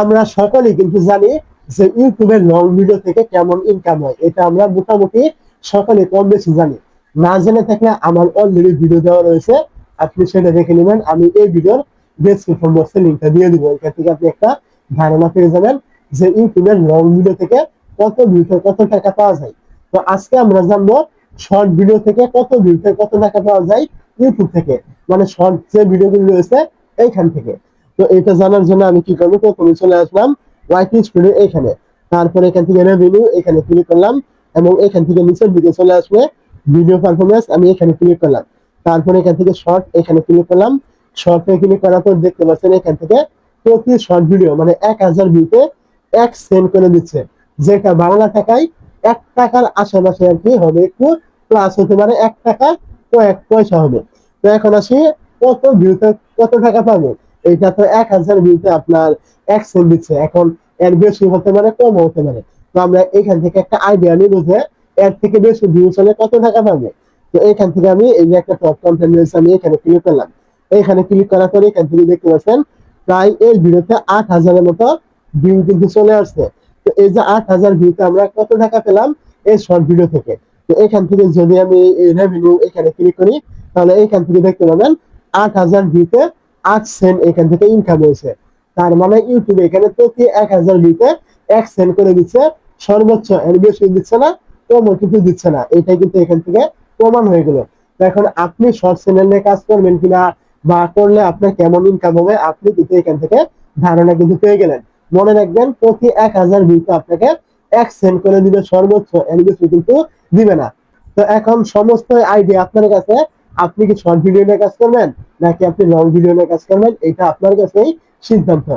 আমরা সকলেই কিন্তু জানি যে ইউটিউবের লং ভিডিও থেকে কেমন ইনকাম হয়। এটা আমরা মোটামুটি সকলে কম বেশি জানি। না জেনে থাকলে আমার অলরেডি ভিডিও দেওয়া রয়েছে। আপনি সেটা দেখে নেবেন। আমি এই ভিডিওর ডেসক্রিপশন বক্সে লিঙ্কটা দিয়ে দিব। এখান থেকে আপনি একটা ধারণা পেয়ে যাবেন যে ইউটিউবের লং ভিডিও থেকে কত ভিউতে কত টাকা পাওয়া যায়। তো আজকে আমরা জানব শর্ট ভিডিও থেকে কত ভিউতে কত টাকা পাওয়া যায় ইউটিউব থেকে। মানে শর্ট যে ভিডিওগুলো রয়েছে, এইখান থেকে। তো এটা জানার জন্য আমি কি করব? প্রথমে চলে আসলাম ওয়াইটি স্টুডিও এখানে। তারপরে এখান থেকে রেভিনিউ এখানে ক্লিক করলাম এবং এখান থেকে নিচের দিকে চলে আসবে ভিডিও পারফরমেন্স আমি এখানে ক্লিক করলাম। তারপরে এখান থেকে শর্ট এখানে ক্লিক করলাম। শর্টে ক্লিক করার পর দেখতে পাচ্ছেন এখান থেকে প্রতি শর্ট ভিডিও মানে এক হাজার ভিউতে এক সেন্ড করে দিচ্ছে। যেটা বাংলা টাকায় এক টাকার আশেপাশে আর কি হবে, একটু প্লাস হতে পারে, এক টাকা এক পয়সা হবে। তো এখন আসি কত ভিউতে কত টাকা পাবো? এটা তো এক হাজার ভিউতে আপনার এক সেন্ট দিচ্ছে। এখন এর বেশি হতে পারে, কম হতে পারে। তো আমরা এখান থেকে একটা আইডিয়া নিব যে এর থেকে বেশি ভিউজ হলে কত টাকা পাবো। তো এখান থেকে আমি এই যে একটা টপ কন্টেন্ট রয়েছে, আমি এখানে ক্লিক করলাম। এখানে ক্লিক করার পরে এখান থেকে দেখতে পাচ্ছেন, প্রায় এই ভিডিওতে আট হাজারের মতো ভিউ কিন্তু চলে আসছে। তো এই যে আট হাজার ভিউতে আমরা কত টাকা পেলাম এই শর্ট ভিডিও থেকে? তো এখান থেকে যদি আমি রেভিনিউ এখানে ক্লিক করি, তাহলে এখান থেকে দেখতে পাবেন, আট হাজার ভিউতে আট সেন্ট এখান থেকে ইনকাম হয়েছে। তার মানে ইউটিউবে এখানে প্রতি এক হাজার ভিউতে এক সেন্ট করে দিচ্ছে, সর্বোচ্চ এর বেশি দিচ্ছে না, কমও কিন্তু দিচ্ছে না। এটাই কিন্তু এখান থেকে প্রমাণ হয়ে গেল। এখন আপনি শর্ট চ্যানেল কাজ করবেন কিনা বা করলে আপনার কেমন ইনকাম হবে, আপনি কিন্তু এখান থেকে ধারণা কিন্তু পেয়ে গেলেন। মনে রাখবেন, প্রতি এক হাজার ভিউতে আপনাকে এক সেন্ট করে দিবে, সর্বোচ্চ এর বেশি কিন্তু দিবে না। তো এখন সমস্ত আইডিয়া আপনার কাছে। আপনি কি শর্ট ভিডিও নিয়ে কাজ করবেন? নাকি আপনি লং ভিডিও নিয়ে কাজ করবেন? এটা আপনার কাছেই সিদ্ধান্ত।